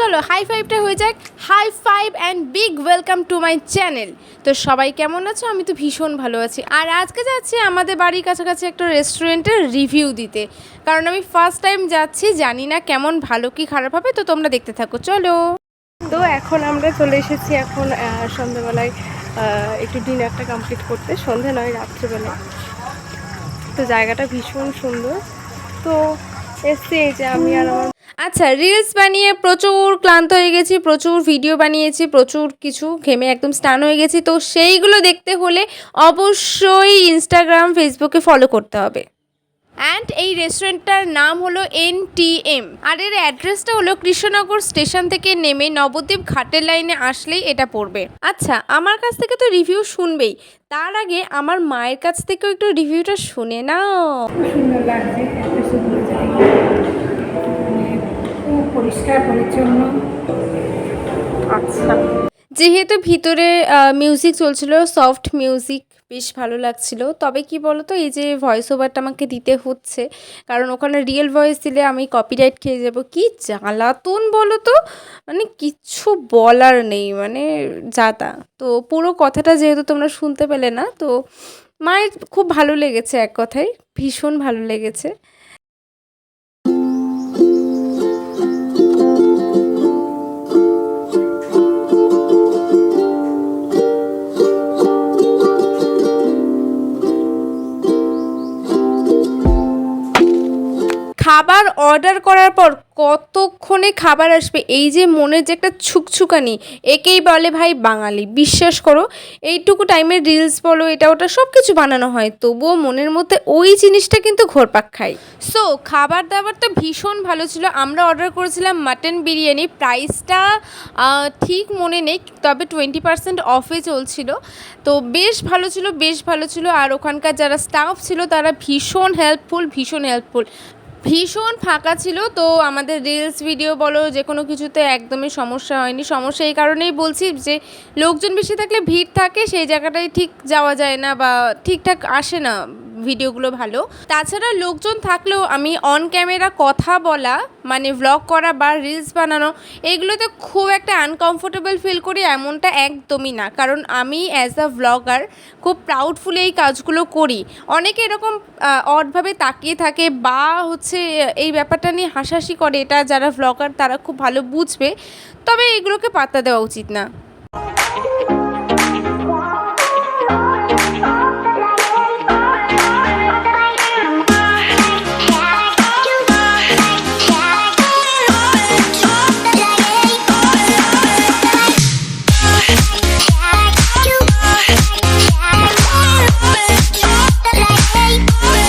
চলো হাই ফাইভটা হয়ে যাক। High five and big welcome to my channel তো সবাই কেমন আছো? আমি তো ভীষণ ভালো আছি। আর আজকে যাচ্ছি আমাদের বাড়ির কাছাকাছি একটা রেস্টুরেন্টের রিভিউ দিতে। কারণ আমি ফার্স্ট টাইম যাচ্ছি, জানি না কেমন ভালো কি খারাপ হবে, তো তোমরা দেখতে থাকো। চলো। তো এখন আমরা চলে এসেছি এখন সন্ধ্যাবেলায় একটু ডিনারটা কমপ্লিট করতে। সন্ধে নয় রাত্রেবেলায় তো জায়গাটা ভীষণ সুন্দর। তো এসছি এই যে আমি আর আমার আচ্ছা রিলস বানিয়ে প্রচুর ক্লান্ত হয়ে গেছি, প্রচুর ভিডিও বানিয়েছি, প্রচুর কিছু ঘেমে একদম স্টান হয়ে গেছি। তো সেইগুলো দেখতে হলে অবশ্যই ইনস্টাগ্রাম ফেসবুকে ফলো করতে হবে। অ্যান্ড এই রেস্টুরেন্টটার নাম হলো এন টি এম আর এর অ্যাড্রেসটা হলো কৃষ্ণনগর স্টেশন থেকে নেমে নবদ্বীপ ঘাটের লাইনে আসলেই এটা পড়বে। আচ্ছা আমার কাছ থেকে তো রিভিউ শুনবেই। তার আগে আমার মায়ের কাছ থেকেও একটু রিভিউটা শুনে নাও। পরিষ্কার পরিচ্ছন্ন। আচ্ছা। যেহেতু ভিতরে মিউজিক চলছিল সফট মিউজিক বেশ ভালো লাগছিল তবে কি বলতো এই যে ভয়েস ওভারটা আমাকে দিতে হচ্ছে কারণ ওখানে রিয়েল ভয়েস দিলে আমি কপিরাইট খেয়ে যাব। কি জ্বালাতন বলো তো মানে কিচ্ছু বলার নেই মানে যাতা তো পুরো কথাটা যেহেতু তোমরা শুনতে পেলে না তো মায়ের খুব ভালো লেগেছে এক কথায় ভীষণ ভালো লেগেছে। অর্ডার করার পর কতক্ষণে খাবার আসবে? এই যে মনের যে একটা ছুকছুকানি, একেই বলে ভাই বাঙালি। বিশ্বাস করো, এইটুকু টাইমের রিলস বলো, এটা ওটা সব কিছু বানানো হয়। তবুও মনের মধ্যে ওই জিনিসটা কিন্তু ঘোরপাক খাই সো খাবার দাবার তো ভীষণ ভালো ছিল। আমরা অর্ডার করেছিলাম মাটন বিরিয়ানি। প্রাইসটা ঠিক মনে নেই, তবে টোয়েন্টি পার্সেন্ট অফে চলছিল। তো বেশ ভালো ছিল, বেশ ভালো ছিল। আর ওখানকার যারা স্টাফ ছিল, তারা ভীষণ হেল্পফুল ভীষণ হেল্পফুল ভীষণ ফাঁকা ছিল, তো আমাদের রিলস ভিডিও বলো যে কোনো কিছুতে একদমই সমস্যা হয়নি। সমস্যা এই কারণেই বলছি যে, লোকজন বেশি থাকলে ভিড় থাকে, সেই জায়গাটায় ঠিক যাওয়া যায় না বা ঠিকঠাক আসে না। ভিডিওগুলো ভালো। তাছাড়া লোকজন থাকলেও আমি অন ক্যামেরা কথা বলা মানে ভ্লগ করা বা রিলস বানানো, এগুলোতে খুব একটা আনকমফোর্টেবল ফিল করি এমনটা একদমই না। কারণ আমি অ্যাজ আ ভ্লগার খুব প্রাউডফুলি এই কাজগুলো করি। অনেকে এরকম অডভাবে তাকিয়ে থাকে বা হচ্ছে এই ব্যাপারটা নিয়ে হাসাহাসি করে, এটা যারা ভ্লগার তারা খুব ভালো বুঝবে। তবে এগুলোকে পাত্তা দেওয়া উচিত না।